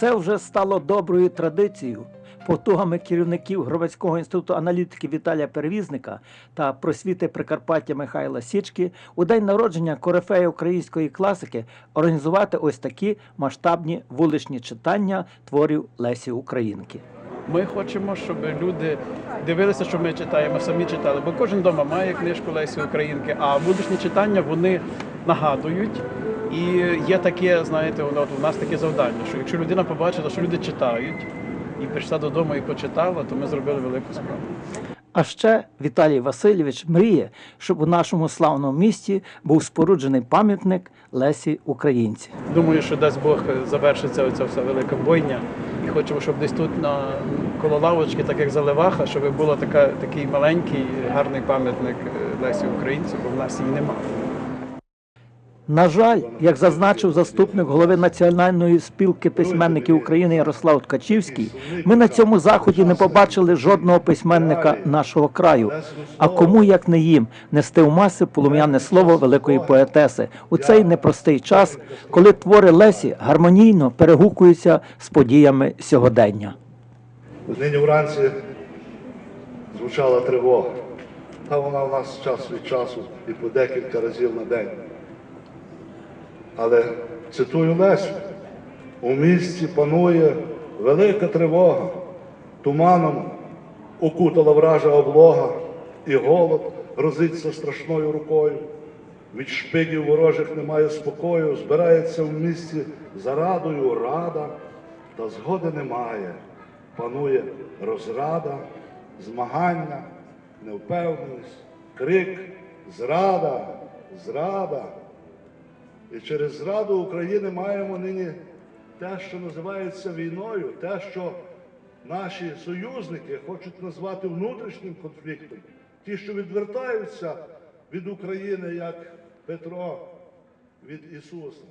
Це вже стало доброю традицією. Потугами керівників Громадського інституту аналітики Віталія Перевізника та просвіти Прикарпаття Михайла Січки у день народження корифея української класики організувати ось такі масштабні вуличні читання творів Лесі Українки. Ми хочемо, щоб люди дивилися, що ми читаємо, самі читали, бо кожен вдома має книжку Лесі Українки, а вуличні читання вони нагадують. І є таке, знаєте, от у нас таке завдання, що якщо людина побачила, що люди читають, і прийшла додому і почитала, то ми зробили велику справу. А ще Віталій Васильович мріє, щоб у нашому славному місті був споруджений пам'ятник Лесі Українці. Думаю, що дасть Бог завершиться оця вся велика бойня. І хочемо, щоб десь тут на коло лавочки, так як Заливаха, щоб була така, такий маленький, гарний пам'ятник е, Лесі Українці, бо в нас її немає. На жаль, як зазначив заступник голови Національної спілки письменників України Ярослав Ткачівський, ми на цьому заході не побачили жодного письменника нашого краю. А кому як не їм нести в маси полум'яне слово великої поетеси у цей непростий час, коли твори Лесі гармонійно перегукуються з подіями сьогодення. Нині вранці звучала тривога. Та вона у нас час від часу і по декілька разів на день. Але цитую Лесю, у місті панує велика тривога, туманом окутала вража облога, і голод грозиться страшною рукою. Від шпигів ворожих немає спокою, збирається в місті за радою рада, та згоди немає. Панує розрада, змагання, невпевненість, крик, зрада, зрада. І через зраду України маємо нині те, що називається війною, те, що наші союзники хочуть назвати внутрішнім конфліктом, ті, що відвертаються від України, як Петро від Ісуса.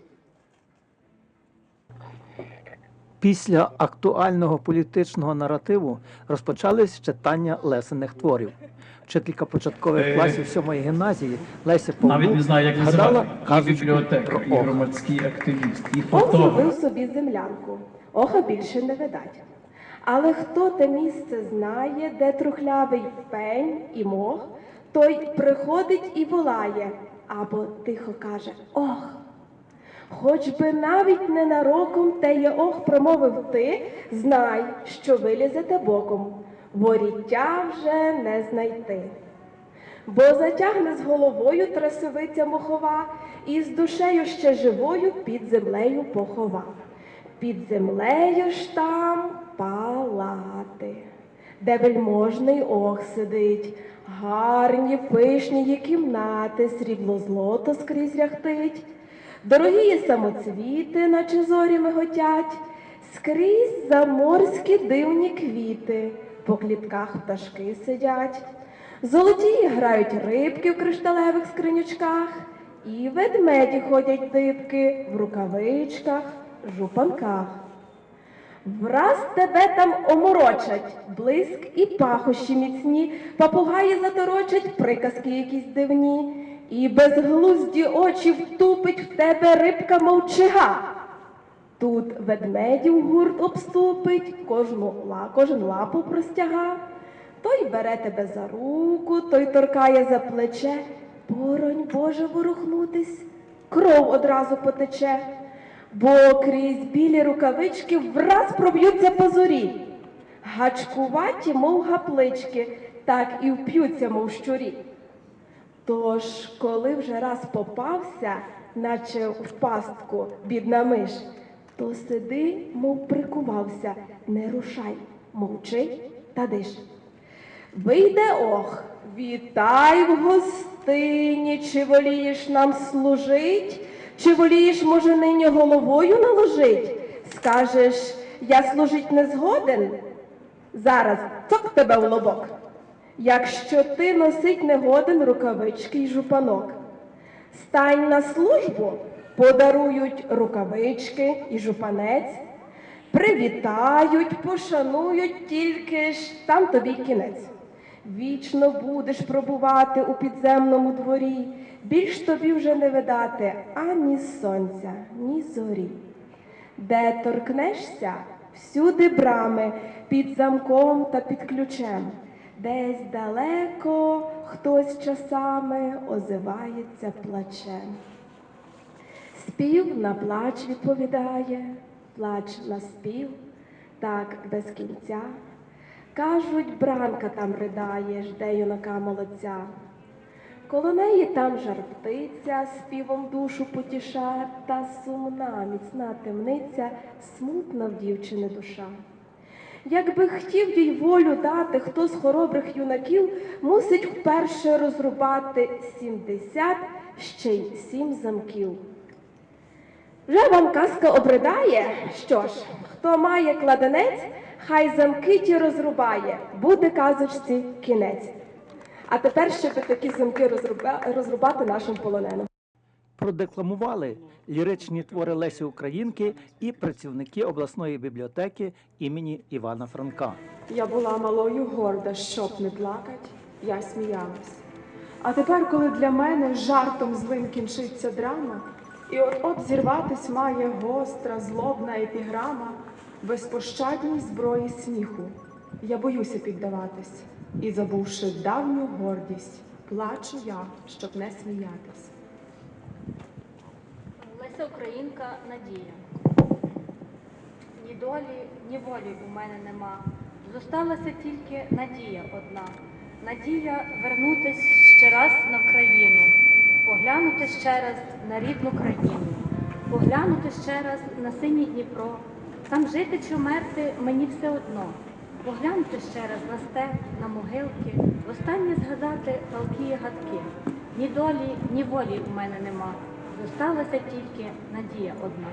Після актуального політичного наративу розпочались читання лесених творів. Вчителька початкових Е, класів сьомої гімназії Леся Навіть не знаю, як називати. І бібліотека, і громадський активіст, і зробив собі землянку, оха більше не видать. Але хто те місце знає, де трухлявий пень і мох, той приходить і волає, або тихо каже Ох. Хоч би навіть ненароком теє ох промовив ти, знай, що вилізете боком, воріття вже не знайти. Бо затягне з головою трасовиця мохова, і з душею ще живою під землею похова. Під землею ж там палати, де вельможний ох сидить, гарні пишні кімнати, срібло злото скрізь ряхтить, дорогі самоцвіти, наче зорі миготять, скрізь заморські дивні квіти, по клітках пташки сидять. Золоті грають рибки в кришталевих скринючках, і ведмеді ходять дибки в рукавичках, жупанках. Враз тебе там оморочать, блиск і пахощі міцні, папугаї заторочать приказки якісь дивні, і безглузді очі втупить в тебе рибка мовчига. Тут ведмедів гурт обступить, кожну, кожен лапу простяга. Той бере тебе за руку, той торкає за плече. Боронь Боже ворухнутись, кров одразу потече, бо крізь білі рукавички враз проб'ються позорі. Гачкуваті, мов гаплички, так і вп'ються, мов щурі. Тож, коли вже раз попався, наче в пастку бідна миш, то сиди, мов прикувався, не рушай, мовчи та диш. Вийде ох, вітай в гостині, чи волієш нам служить, чи волієш, може, нині головою наложить? Скажеш, я служить не згоден, зараз цок тебе в лобок. Якщо ти носить негоден рукавички й жупанок, стань на службу, подарують рукавички і жупанець, привітають, пошанують, тільки ж там тобі кінець. Вічно будеш пробувати у підземному дворі, більш тобі вже не видати ані сонця, ні зорі. Де торкнешся, всюди брами, під замком та під ключем. Десь далеко хтось часами озивається плачем. Спів на плач відповідає, плач на спів, так без кінця. Кажуть, бранка там ридає, жде юнака молодця. Коло неї там жар птиця, співом душу потіша, та сумна, міцна темниця, смутна в дівчини душа. Якби хотів їй волю дати, хто з хоробрих юнаків мусить вперше розрубати сімдесят, ще й сім замків. Вже вам казка обридає? Що ж, хто має кладенець, хай замки ті розрубає, буде казочці кінець. А тепер ще би такі замки розруба- розрубати нашим полоненим. Продекламували ліричні твори Лесі Українки і працівники обласної бібліотеки імені Івана Франка. Я була малою горда, щоб не плакать, я сміялась. А тепер, коли для мене жартом злим кінчиться драма, і от-от зірватись має гостра, злобна епіграма, безпощадній зброї сміху, я боюся піддаватись, і, забувши давню гордість, плачу я, щоб не сміятись. Леся Українка Надія. Ні долі, ні волі у мене нема. Зосталася тільки надія одна. Надія вернутись ще раз на Вкраїну, поглянути ще раз на рідну країну, поглянути ще раз на синій Дніпро. Там жити чи вмерти мені все одно. Поглянути ще раз на степ, на могилки, востаннє згадати палкі гадки. Ні долі, ні волі у мене нема. Зосталася тільки надія одна.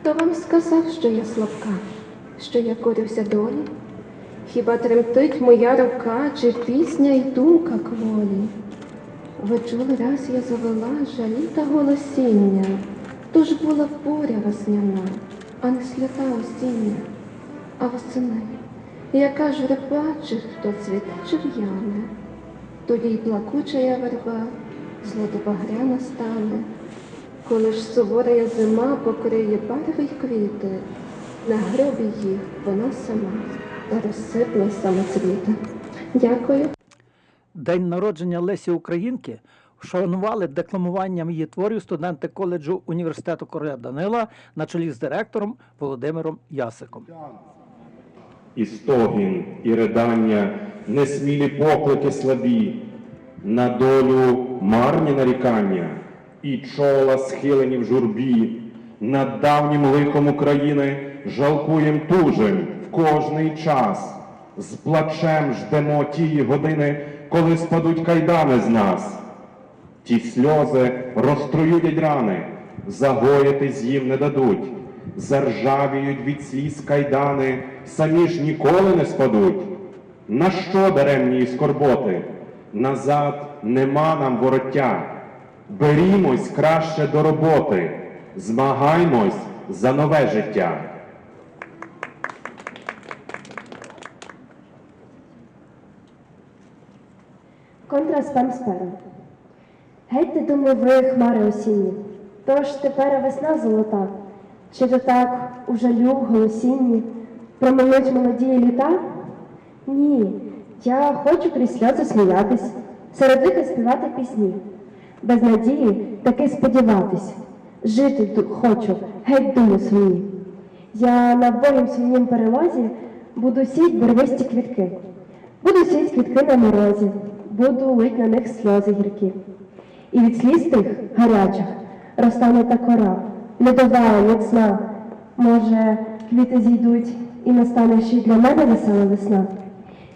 Хто вам сказав, що я слабка, що я корюся долі? Хіба тремтить моя рука, чи пісня й думка кволі? Ви чули, раз я завела жалі та голосіння, то ж була буря весняна, а не сльота осіння. А восени, яка ж верба, чи хто цвіте, чи в'яне, тоді й плакуча я верба, злотопогряна стане. Коли ж сувора зима покриє барви й квіти, на гробі їх вона сама та розсипне самоцвіти. Дякую. День народження Лесі Українки вшанували декламуванням її творів студенти коледжу університету короля Данила на чолі з директором Володимиром Ясиком. і стогін, і ридання, несмілі поклики слабі, на долю марні нарікання, і чола схилені в журбі, над давнім лихом України жалкуєм тужим в кожний час, з плачем ждемо тії години, коли спадуть кайдани з нас. Ті сльози розтруюють рани, загоїтись їм не дадуть, заржавіють від сліз кайдани, самі ж ніколи не спадуть. На що даремні скорботи? Назад нема нам вороття. Берімось краще до роботи, змагаймось за нове життя. Контраст пан сперу. Гетьте, думаю, ви хмари осінні, тож тепер весна золота, чи то так у жалю голосінні проминуть молодії літа? Ні, я хочу крізь сльози сміятись, серед лиха співати пісні, без надії таки сподіватись, жити хочу, геть думу свої. Я на боєм своїм перелозі буду сіть барвисті квітки. Буду сіть квітки на морозі, буду лить на них сльози гіркі. І від сліз тих гарячих розтане та кора, льодова, міцна. Може, квіти зійдуть і настане ще й для мене весела весна.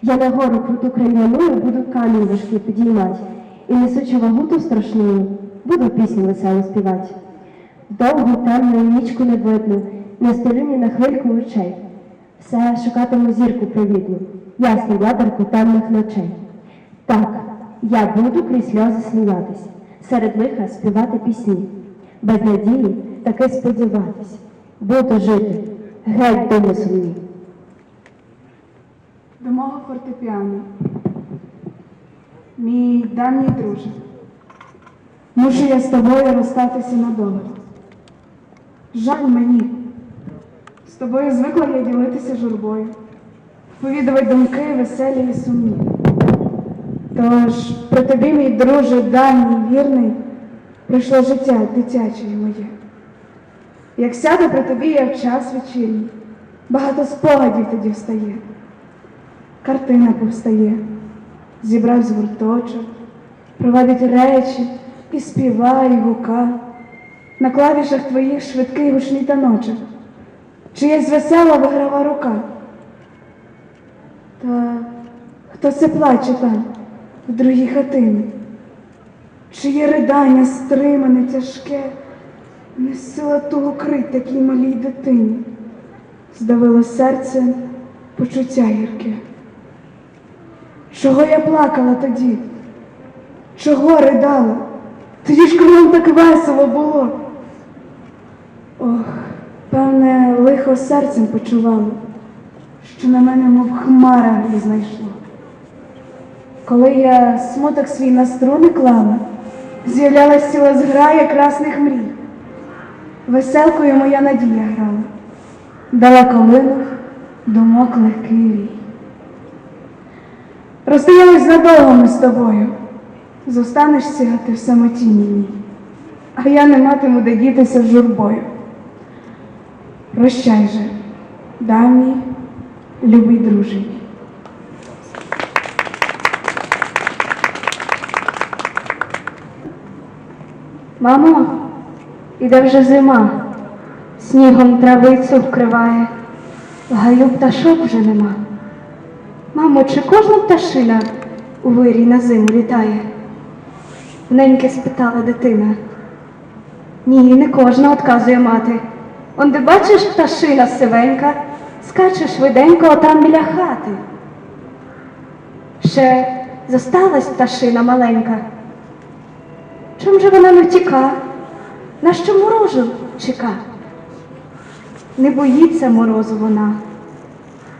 Я на гору круту крем'яною буду камінь важкий підіймать, і несучи вагу ту страшною, буду пісню веселу співати. Довгу темну нічку не видно, не столю ні на хвильку очей. Все шукатиму зірку привітну, ясну ядерку темних ночей. Я буду крізь сльози сміятись, серед лиха співати пісні, без надії таки сподіватись, буду жити, геть думу сумні. До мого фортепіано. Мій давній друже. Мушу я з тобою розстатися надовго. Жаль мені. З тобою звикла я ділитися журбою, повідувати думки веселі і сумні. Тож при тобі, мій друже, давній вірний, прийшло життя дитяче моє. Як сяду при тобі я в час вечірній, багато спогадів тоді встає. Картина повстає, зібрав з гурточок, провадить речі і співає гука. На клавішах твоїх швидкий гучний таночок, чиясь весела виграва рука. Та хто це плаче там, в другій хатині? Чиє ридання стримане, тяжке, не сила того крить такій малій дитині, здавило серце почуття гірке. Чого я плакала тоді? Чого ридала? Тоді ж кругом так весело було. Ох, певне, лихо серцем почувало, що на мене, мов хмара грізна йшло. Коли я смуток свій на струни клала, з'являлась ціла зграя красних мрій. Веселкою моя надія грала, далеко линув думок легкий рій. Розстоялись надовго ми з тобою, зостанешся ти в самоті мені, а я не матиму де дітися з журбою. Прощай же, давній, любий друже. Мамо, іде вже зима, снігом травицю вкриває, в гаю пташок вже нема. Мамо, чи кожна пташина у вирій на зиму літає? Неньки спитала дитина. Ні, не кожна, отказує мати. Он де бачиш пташина сивенька, скаче швиденько отам біля хати. Ще зосталась пташина маленька. Чом же вона не втіка? Нащо морозу чека? Не боїться морозу вона,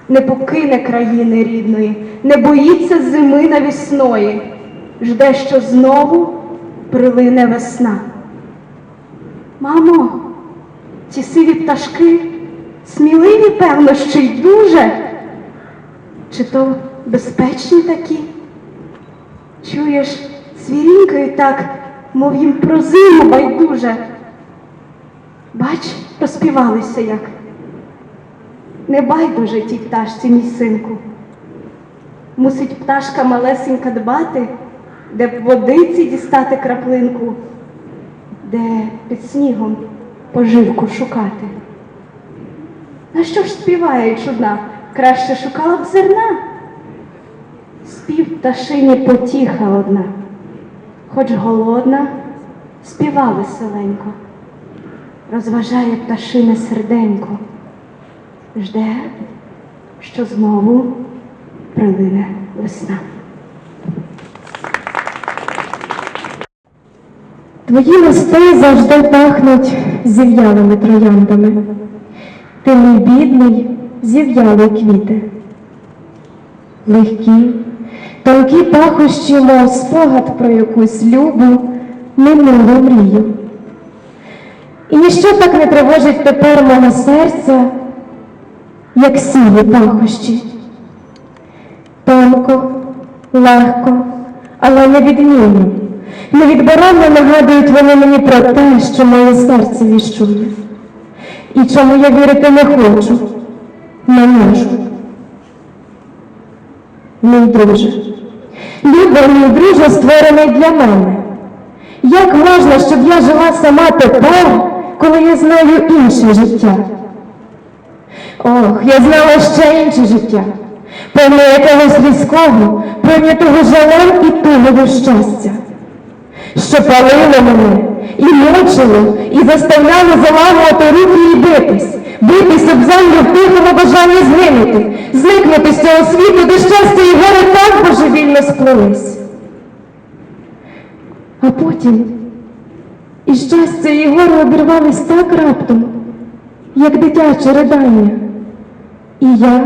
не покине країни рідної, не боїться зими навісної, жде, що знову прилине весна. Мамо, ті сиві пташки, сміливі, певно, ще й дуже. Чи то безпечні такі? Чуєш, звірінькою так, мов їм про зиму байдуже. Бач, розпівалися як. Не байдуже тій пташці, мій синку. Мусить пташка малесенька дбати, де б водиці дістати краплинку, де під снігом поживку шукати. На що ж співає чудна? Краще шукала б зерна. Спів пташині потіха одна, хоч голодна, співа веселенько, розважає пташине серденько, жде, що знову прилине весна. Твої листи завжди пахнуть зів'ялими трояндами. Ти мій бідний, зів'ялий квіти. Легкі, тонкі пахощі, мов спогад про якусь любу, минулу мрію. І ніщо так не тривожить тепер мого серця, як сіві пахощі. Тонко, легко, але невідмінно, невідборонно нагадують вони мені про те, що моє серце віщує. І чому я вірити не хочу, не можу. Мій друже, любий мій друже створений для мене. Як можна, щоб я жила сама тепер, коли я знаю інше життя? Ох, я знала ще інше життя, повне якогось різкого, прийнятого жалем і тугого щастя, що палило мене і мучило, і заставляло заламувати руки і битись, битись об в тихому бажанні згинути, зникнути з цього світу, де щастя і горе так божевільно сплелись. А потім і щастя і горе обірвались так раптом, як дитяче ридання. І я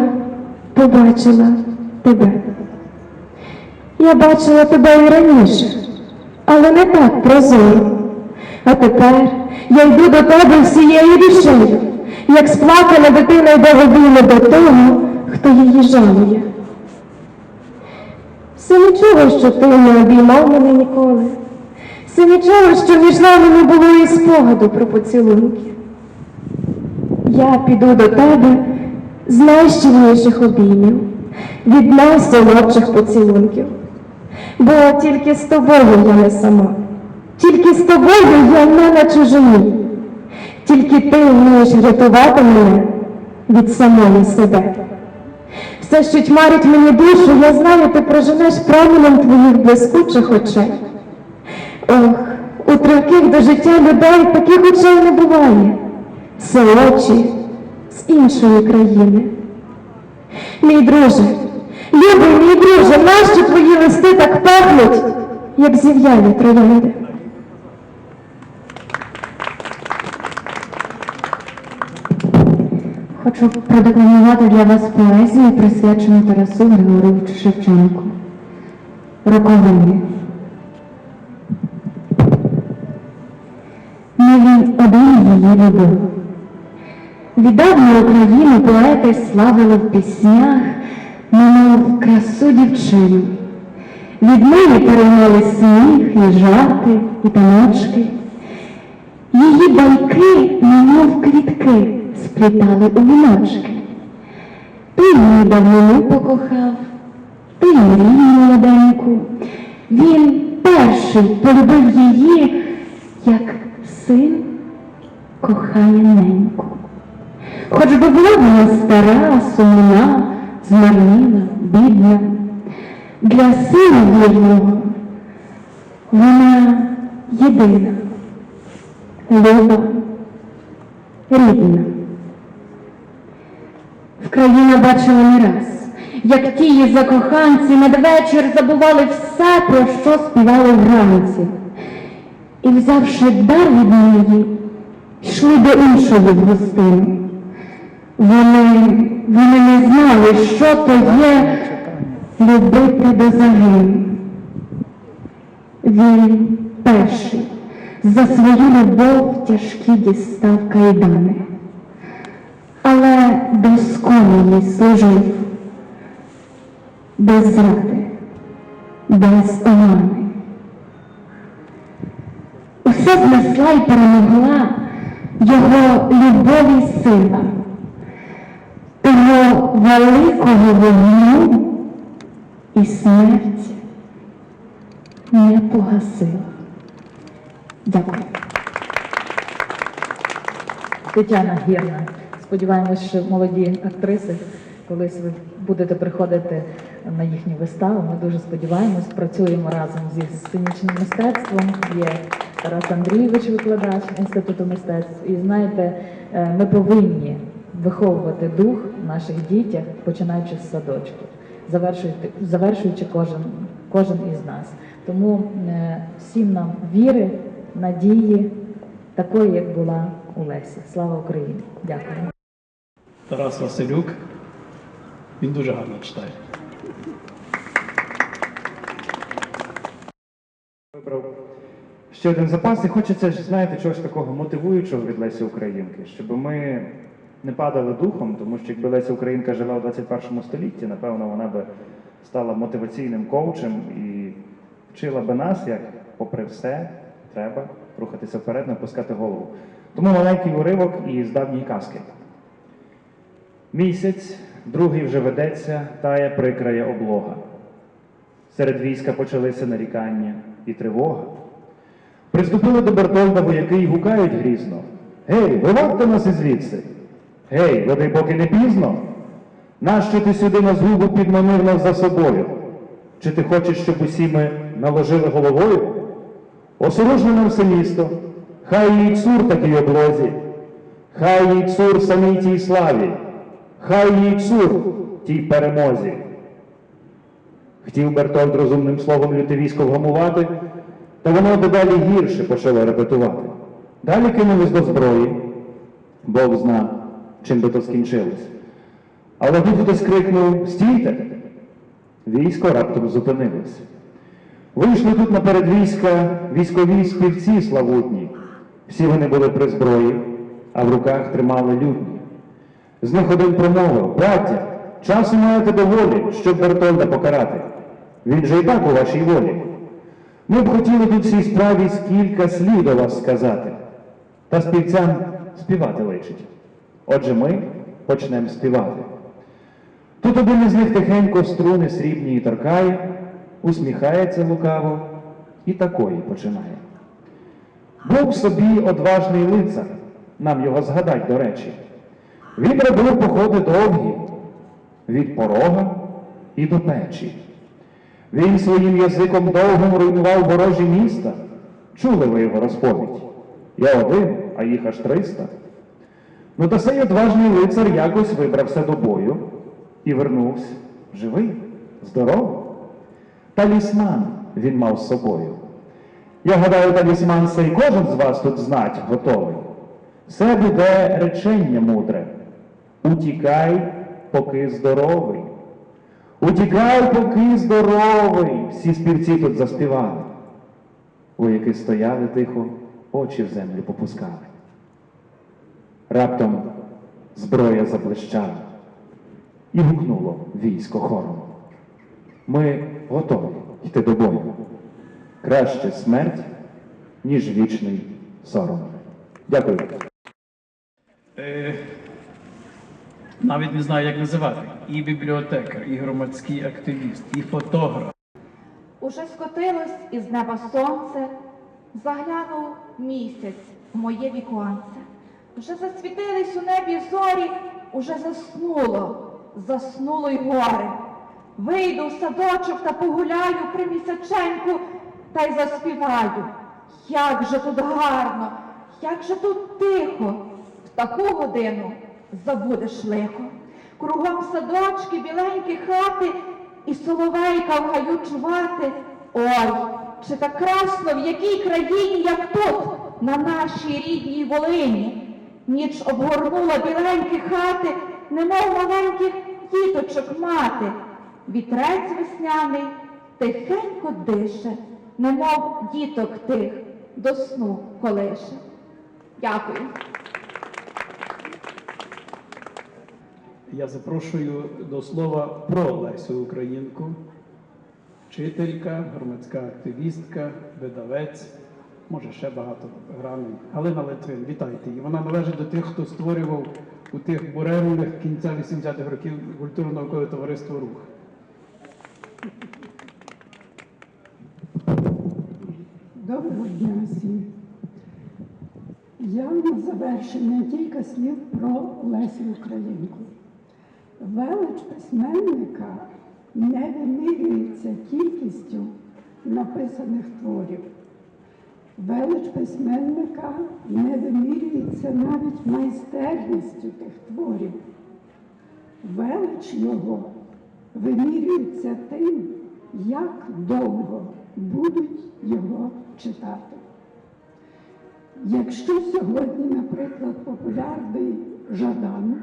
побачила тебе. Я бачила тебе і раніше, але не так прозоро. А тепер я йду до тебе всією душею, як сплакана дитина йде обійми до того, хто її жалує. Все нічого, що ти не обіймав мене ніколи. Все нічого, що між нами не було і спогаду про поцілунки. Я піду до тебе з найщільніших обіймів, від найсолодших поцілунків. Бо тільки з тобою я не сама, тільки з тобою я не на чужині, тільки ти вмієш рятувати мене від самої себе. Все, що тьмарить мені душу, я знаю, ти проженеш променем твоїх блискучих очей. Ох, у тривких до життя людей таких очей не буває. Це очі з іншої країни. Мій друже, любий мій друже, нащо твої листи так пахнуть, як зів'ялі троянди? Хочу продекламувати для вас поезію, присвячену Тарасу Григоровичу Шевченку. Роковини. Не він один її любив. Віддавна Україну поети славили в піснях, немов красу дівчину. Від неї переймали сміх і жарти, і таночки. Її байки, немов квітки, сплітали у віночки. Ти її давнину покохав, ти мрію молоденьку. Він перший полюбив її, як син кохає неньку. Хоч би була вона стара, сумна, змарніла, бідна, для сина вірного вона єдина люба, рідна. Країна бачила не раз, як тії закоханці надвечір забували все, про що співали вранці. І, взявши дар від неї, йшли до іншої в. Вони, вони не знали, що то є любити до загину. Він перший за свою любов тяжкі дістав кайдани, але досконалий служив, без зради, без омани. Усе знесла й перемогла його любові сила, того великого вогню і смерть не погасила. Дякую. Тетяна Гірна. Сподіваємось, що молоді актриси, колись ви будете приходити на їхні вистави. Ми дуже сподіваємось, працюємо разом зі сценічним мистецтвом. Є Тарас Андрійович, викладач інституту мистецтв. І знаєте, е, ми повинні виховувати дух наших дітях, починаючи з садочків, завершуючи, завершуючи кожен, кожен із нас. Тому е, всім нам віри, надії, такої, як була у Лесі. Слава Україні! Дякую. Тарас Василюк. Він дуже гарно читає. Вибрав ще один запас, і хочеться, знаєте, чогось такого мотивуючого від Лесі Українки, щоб ми не падали духом, тому що якби Леся Українка жила у 21 столітті, напевно, вона би стала мотиваційним коучем і вчила би нас, як, попри все, треба рухатися вперед, не опускати голову. Тому маленький уривок із давньої казки. Місяць, другий вже ведеться, тає прикрає облога. Серед війська почалися нарікання і тривога. Приступили до Бертольда вояки й гукають грізно. Гей, виводьте нас ізвідси! Гей, води поки не пізно. Нащо ти сюди на згубу підманив нас за собою? Чи ти хочеш, щоб усі ми наложили головою? Осорожно нам все місто, хай їй цур такій облозі, хай їй цур самій тій славі, хай їй цур тій перемозі. Хотів Бертольд розумним словом люте військо вгамувати, та воно дедалі гірше почало репетувати. Далі кинулись до зброї, Бог зна, чим би то скінчилось. Але тут хтось крикнув Стійте! Військо раптом зупинилось. Вийшли тут наперед війська військові співці славутні. Всі вони були при зброї, а в руках тримали людні. З них один промовив, браття, часу маєте доволі, щоб Бертольда покарати. Він же і так у вашій волі. Ми б хотіли тут цій справі скільки слів вас сказати. Та співцям співати личить. Отже, ми почнемо співати. Тут один із них тихенько струни срібні і торкає, усміхається лукаво і такої починає. Був собі одважний лицар, нам його згадать до речі. Він робив походи довгі, від порога і до печі. Він своїм язиком довгим руйнував ворожі міста. Чули ви його розповідь? Я один, а їх аж триста. Ну та сей одважний лицар якось вибрався до бою і вернувся живий, здоровий. Талісман він мав з собою. Я гадаю, талісман цей кожен з вас тут знать готовий. Все буде речення мудре. Утікай, поки здоровий. Утікай, поки здоровий. Всі співці тут заспівали. Вояки стояли тихо, очі в землю попускали. Раптом зброя заблищала і гукнуло військо хором. Ми готові йти до бою. Краще смерть, ніж вічний сором. Дякую. Навіть не знаю, як називати. І бібліотекар, і громадський активіст, і фотограф. Уже скотилось із неба сонце, заглянув місяць в моє віконце. Вже засвітились у небі зорі, уже заснуло, заснуло й горе. Вийду в садочок та погуляю при місяченьку та й заспіваю. Як же тут гарно, як же тут тихо, в таку годину забудеш лихо. Кругом садочки, біленькі хати, і соловейка в гаю чувати. Ой, чи так красно в якій країні, як тут, на нашій рідній Волині. Ніч обгорнула біленькі хати, немов маленьких діточок мати. Вітрець весняний тихенько дише, немов діток тих до сну колише. Дякую. Я запрошую до слова про Лесю Українку, вчителька, громадська активістка, видавець, може ще багато граней. Галина Литвин, вітайте її. Вона належить до тих, хто створював у тих буремних кінця 80-х років культурно-наукове товариство Рух. Доброго дня всім. Я на завершення кілька слів про Лесю Українку. Велич письменника не вимірюється кількістю написаних творів. Велич письменника не вимірюється навіть майстерністю тих творів. Велич його вимірюється тим, як довго будуть його читати. Якщо сьогодні, наприклад, популярний Жадан,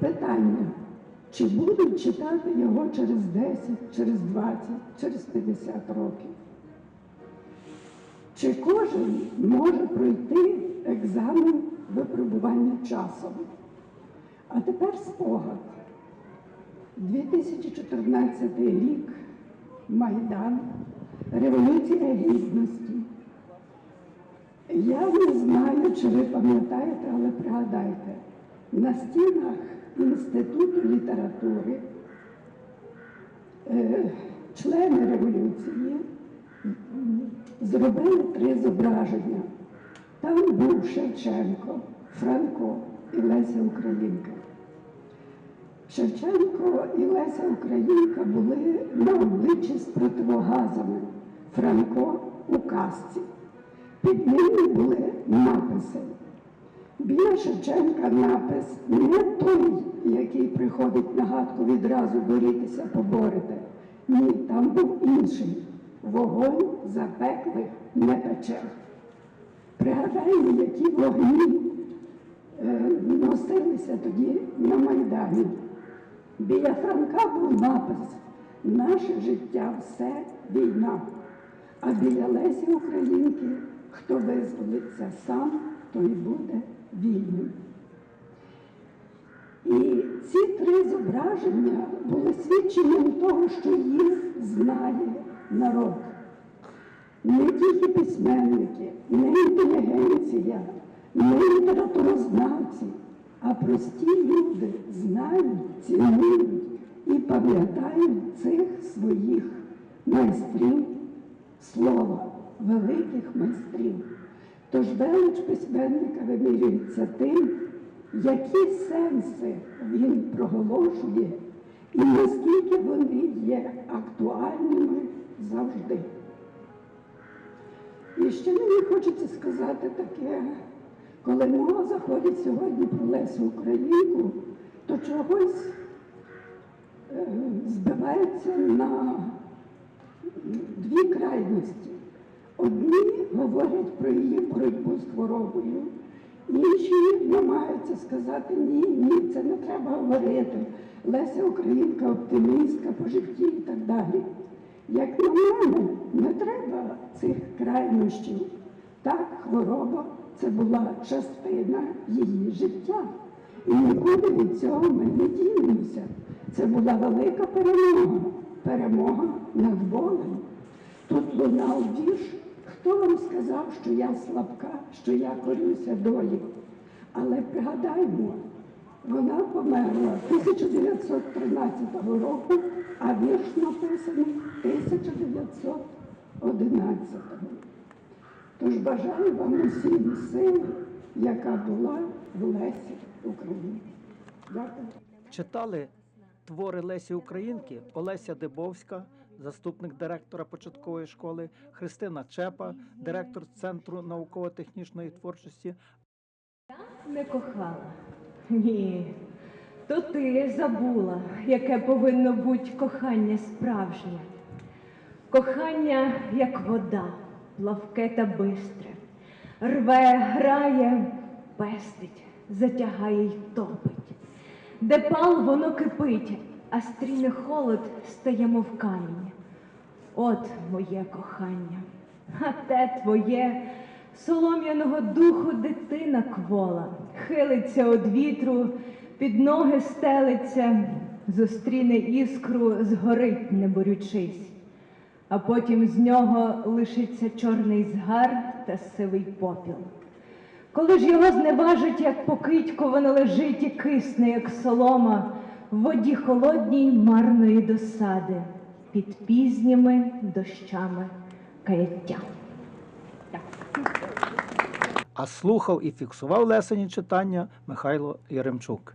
питання, чи будуть читати його через 10, через 20, через 50 років? Чи кожен може пройти екзамен випробування часом? А тепер спогад. 2014 рік, Майдан, Революція Гідності. Я не знаю, чи ви пам'ятаєте, але пригадайте, на стінах Інституту літератури е, члени революції зробили три зображення. Там був Шевченко, Франко і Леся Українка. Шевченко і Леся Українка були на обличчі з противогазами, Франко у касці. Під ними були написи. Біля Шевченка напис не той, який приходить на гадку відразу борітися, поборете. Ні, там був інший. Вогонь запеклих не пече. Пригадаймо, які вогні е, носилися тоді на Майдані. Біля Франка був напис Наше життя все війна. А біля Лесі Українки, хто визволиться сам, той буде вільним. І ці три зображення були свідченням того, що їх знає народ. Не тільки письменники, не інтелігенція, не літературознавці, а прості люди знають, цінують і пам'ятають цих своїх майстрів слова, великих майстрів. Тож велич письменника вимірюється тим, які сенси він проголошує і наскільки вони є актуальними завжди. І ще мені хочеться сказати таке, коли мова заходить сьогодні про Лесю Українку, то чогось е, збивається на дві крайності. Одні говорять про її боротьбу з хворобою, інші намагаються сказати ні, ні, це не треба говорити. Леся Українка оптимістка по житті і так далі. Як на мене, не треба цих крайнощів. Так, хвороба це була частина її життя. І нікуди від цього ми не дінемося. Це була велика перемога, перемога над болем. Тут лунав вірш, хто вам сказав, що я слабка, що я корюся долі. Але пригадаймо, вона померла 1913 року, а вірш написаний 1911 Тож бажаю вам усім сили, яка була в Лесі Україні. Дякую. Читали твори Лесі Українки, Олеся Дебовська, заступник директора початкової школи, Христина Чепа, директор Центру науково-технічної творчості, Я Не кохала. Ні. То ти забула, яке повинно бути кохання справжнє. Кохання, як вода, плавке та бистре. Рве, грає, пестить, затягає й топить. Де пал воно кипить, а стріне холод стає, мов камінь. От моє кохання, а те твоє. Солом'яного духу дитина квола, хилиться од вітру, під ноги стелиться, зустріне іскру, згорить, не борючись, а потім з нього лишиться чорний згар та сивий попіл. Коли ж його зневажить, як покидько, воно лежить і кисне, як солома, в воді холодній марної досади, під пізніми дощами каяття. а слухав і фіксував лесені читання Михайло Яремчук.